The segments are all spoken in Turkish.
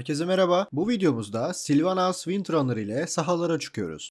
Herkese merhaba. Bu videomuzda Sylvanas Windrunner ile sahalara çıkıyoruz.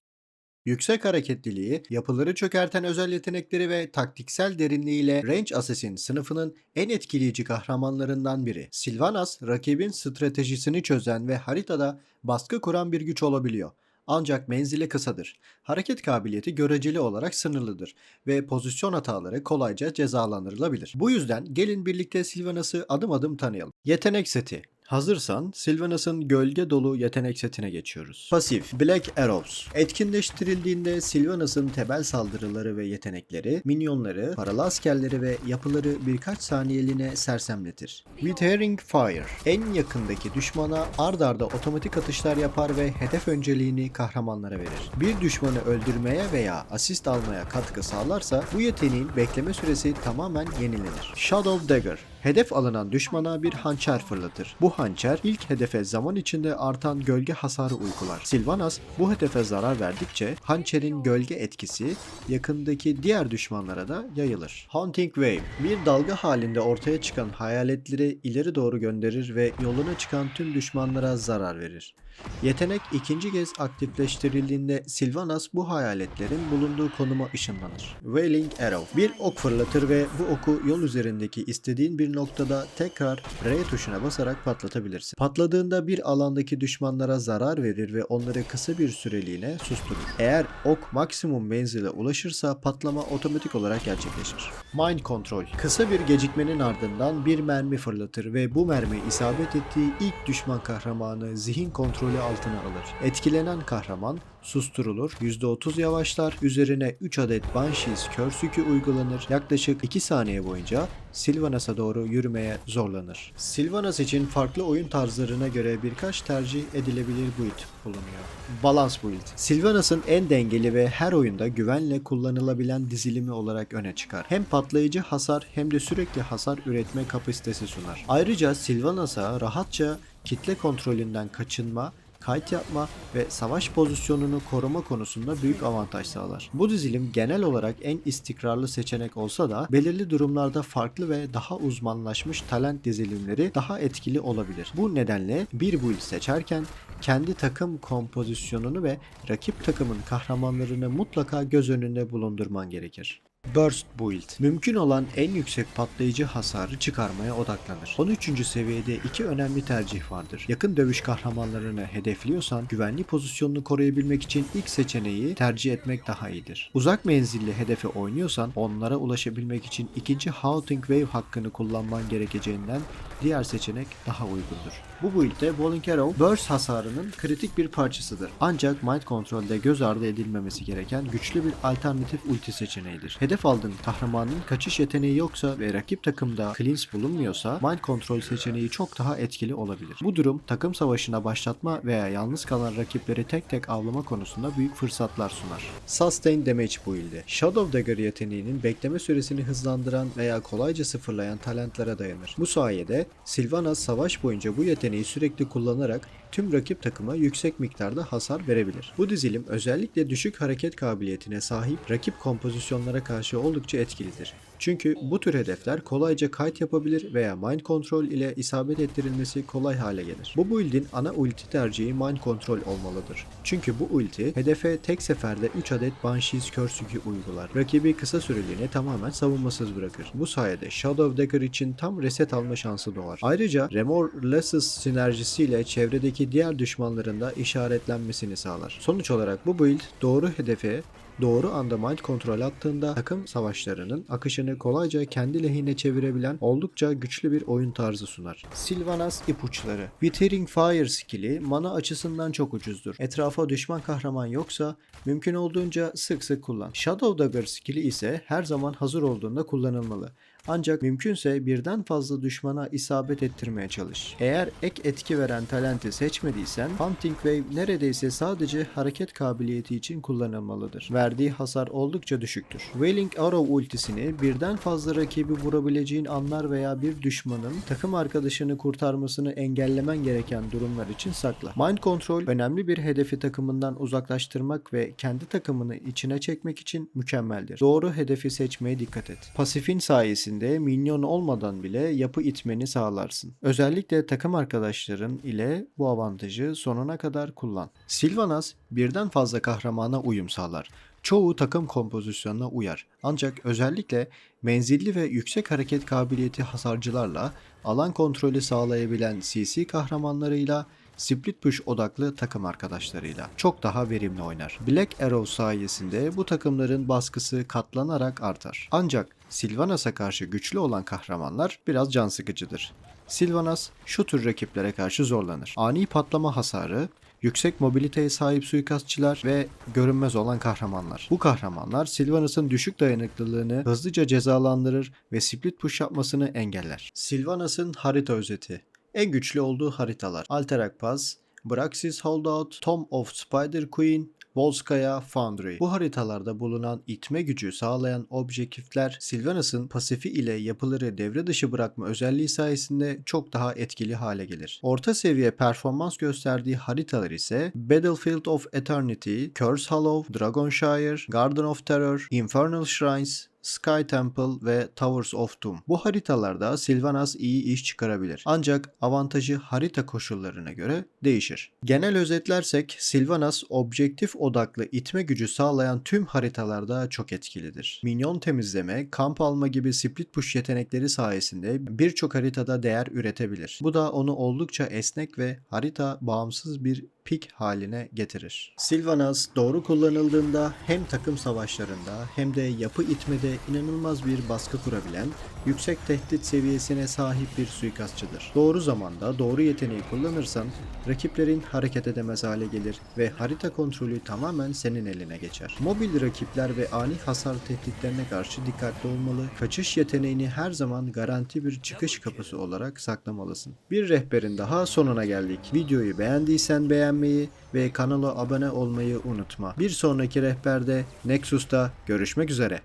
Yüksek hareketliliği, yapıları çökerten özel yetenekleri ve taktiksel derinliğiyle Range Assassin sınıfının en etkileyici kahramanlarından biri. Sylvanas, rakibin stratejisini çözen ve haritada baskı kuran bir güç olabiliyor. Ancak menzili kısadır. Hareket kabiliyeti göreceli olarak sınırlıdır ve pozisyon hataları kolayca cezalandırılabilir. Bu yüzden gelin birlikte Sylvanas'ı adım adım tanıyalım. Yetenek seti Hazırsan Sylvanas'ın gölge dolu yetenek setine geçiyoruz. Pasif Black Arrows Etkinleştirildiğinde Sylvanas'ın temel saldırıları ve yetenekleri, minyonları, paralı askerleri ve yapıları birkaç saniyeliğine sersemletir. Withering Fire En yakındaki düşmana ard arda otomatik atışlar yapar ve hedef önceliğini kahramanlara verir. Bir düşmanı öldürmeye veya asist almaya katkı sağlarsa bu yeteneğin bekleme süresi tamamen yenilenir. Shadow Dagger Hedef alınan düşmana bir hançer fırlatır. Bu hançer ilk hedefe zaman içinde artan gölge hasarı uygular. Sylvanas bu hedefe zarar verdikçe hançerin gölge etkisi yakındaki diğer düşmanlara da yayılır. Hunting Wave bir dalga halinde ortaya çıkan hayaletleri ileri doğru gönderir ve yoluna çıkan tüm düşmanlara zarar verir. Yetenek ikinci kez aktifleştirildiğinde Sylvanas bu hayaletlerin bulunduğu konuma ışınlanır. Wailing Arrow bir ok fırlatır ve bu oku yol üzerindeki istediğin bir noktada tekrar R tuşuna basarak patlatabilirsin. Patladığında bir alandaki düşmanlara zarar verir ve onları kısa bir süreliğine susturur. Eğer ok maksimum menzile ulaşırsa patlama otomatik olarak gerçekleşir. Mind Control kısa bir gecikmenin ardından bir mermi fırlatır ve bu mermi isabet ettiği ilk düşman kahramanı zihin kontrolü altına alır. Etkilenen kahraman susturulur, %30 yavaşlar, üzerine 3 adet Banshees kör sükü uygulanır. Yaklaşık 2 saniye boyunca Sylvanas'a doğru yürümeye zorlanır. Sylvanas için farklı oyun tarzlarına göre birkaç tercih edilebilir build bulunuyor. Balance build. Sylvanas'ın en dengeli ve her oyunda güvenle kullanılabilen dizilimi olarak öne çıkar. Hem patlayıcı hasar hem de sürekli hasar üretme kapasitesi sunar. Ayrıca Sylvanas'a rahatça kitle kontrolünden kaçınma kayıt yapma ve savaş pozisyonunu koruma konusunda büyük avantaj sağlar. Bu dizilim genel olarak en istikrarlı seçenek olsa da belirli durumlarda farklı ve daha uzmanlaşmış talent dizilimleri daha etkili olabilir. Bu nedenle bir build seçerken kendi takım kompozisyonunu ve rakip takımın kahramanlarını mutlaka göz önünde bulundurman gerekir. Burst Build Mümkün olan en yüksek patlayıcı hasarı çıkarmaya odaklanır. 13. seviyede iki önemli tercih vardır. Yakın dövüş kahramanlarını hedefliyorsan güvenli pozisyonunu koruyabilmek için ilk seçeneği tercih etmek daha iyidir. Uzak menzilli hedefe oynuyorsan onlara ulaşabilmek için ikinci Haunting Wave hakkını kullanman gerekeceğinden diğer seçenek daha uygundur. Bu build'de Walling Arrow burst hasarının kritik bir parçasıdır. Ancak Mind Control'de göz ardı edilmemesi gereken güçlü bir alternatif ulti seçeneğidir. Hedef aldığın kahramanın kaçış yeteneği yoksa ve rakip takımda cleanse bulunmuyorsa Mind Control seçeneği çok daha etkili olabilir. Bu durum takım savaşına başlatma veya yalnız kalan rakipleri tek tek avlama konusunda büyük fırsatlar sunar. Sustain Damage build'i Shadow Dagger yeteneğinin bekleme süresini hızlandıran veya kolayca sıfırlayan talentlere dayanır. Bu sayede Sylvanas savaş boyunca bu yeteneği sürekli kullanarak tüm rakip takıma yüksek miktarda hasar verebilir. Bu dizilim özellikle düşük hareket kabiliyetine sahip rakip kompozisyonlara karşı oldukça etkilidir. Çünkü bu tür hedefler kolayca kayıt yapabilir veya mind control ile isabet ettirilmesi kolay hale gelir. Bu build'in ana ulti tercihi mind control olmalıdır. Çünkü bu ulti hedefe tek seferde 3 adet Banshees Curse'ü uygular. Rakibi kısa süreliğine tamamen savunmasız bırakır. Bu sayede Shadow Dagger için tam reset alma şansı doğar. Ayrıca Remorseless sinerjisiyle çevredeki diğer düşmanların da işaretlenmesini sağlar. Sonuç olarak bu build doğru hedefe doğru anda mind kontrol attığında takım savaşlarının akışını kolayca kendi lehine çevirebilen oldukça güçlü bir oyun tarzı sunar. Sylvanas ipuçları Withering Fire skill'i mana açısından çok ucuzdur. Etrafa düşman kahraman yoksa mümkün olduğunca sık sık kullan. Shadow Dagger skill'i ise her zaman hazır olduğunda kullanılmalı. Ancak mümkünse birden fazla düşmana isabet ettirmeye çalış. Eğer ek etki veren talenti seçmediysen Hunting Wave neredeyse sadece hareket kabiliyeti için kullanılmalıdır. Verdiği hasar oldukça düşüktür. Wailing Arrow ultisini birden fazla rakibi vurabileceğin anlar veya bir düşmanın takım arkadaşını kurtarmasını engellemen gereken durumlar için sakla. Mind Control önemli bir hedefi takımından uzaklaştırmak ve kendi takımını içine çekmek için mükemmeldir. Doğru hedefi seçmeye dikkat et. Pasifin sayesinde minyon olmadan bile yapı itmeni sağlarsın. Özellikle takım arkadaşların ile bu avantajı sonuna kadar kullan. Sylvanas birden fazla kahramana uyum sağlar. Çoğu takım kompozisyonuna uyar. Ancak özellikle menzilli ve yüksek hareket kabiliyeti hasarcılarla alan kontrolü sağlayabilen CC kahramanlarıyla split push odaklı takım arkadaşlarıyla çok daha verimli oynar. Black Arrow sayesinde bu takımların baskısı katlanarak artar. Ancak Sylvanas'a karşı güçlü olan kahramanlar biraz can sıkıcıdır. Sylvanas şu tür rakiplere karşı zorlanır. Ani patlama hasarı, yüksek mobiliteye sahip suikastçılar ve görünmez olan kahramanlar. Bu kahramanlar Sylvanas'ın düşük dayanıklılığını hızlıca cezalandırır ve split push yapmasını engeller. Sylvanas'ın harita özeti en güçlü olduğu haritalar Alterac Pass, Braxis Holdout, Tomb of Spider Queen, Volskaya Foundry. Bu haritalarda bulunan itme gücü sağlayan objektifler Sylvanas'ın pasifi ile yapıları devre dışı bırakma özelliği sayesinde çok daha etkili hale gelir. Orta seviye performans gösterdiği haritalar ise Battlefield of Eternity, Curse Hollow, Dragonshire, Garden of Terror, Infernal Shrines, Sky Temple ve Towers of Doom. Bu haritalarda Sylvanas iyi iş çıkarabilir. Ancak avantajı harita koşullarına göre değişir. Genel özetlersek Sylvanas objektif odaklı itme gücü sağlayan tüm haritalarda çok etkilidir. Minyon temizleme, kamp alma gibi split push yetenekleri sayesinde birçok haritada değer üretebilir. Bu da onu oldukça esnek ve harita bağımsız bir pik haline getirir. Sylvanas doğru kullanıldığında hem takım savaşlarında hem de yapı itmede inanılmaz bir baskı kurabilen, yüksek tehdit seviyesine sahip bir suikastçıdır. Doğru zamanda doğru yeteneği kullanırsan rakiplerin hareket edemez hale gelir ve harita kontrolü tamamen senin eline geçer. Mobil rakipler ve ani hasar tehditlerine karşı dikkatli olmalı, kaçış yeteneğini her zaman garanti bir çıkış kapısı olarak saklamalısın. Bir rehberin daha sonuna geldik. Videoyu beğendiysen beğenmeyi ve kanala abone olmayı unutma. Bir sonraki rehberde Nexus'ta görüşmek üzere.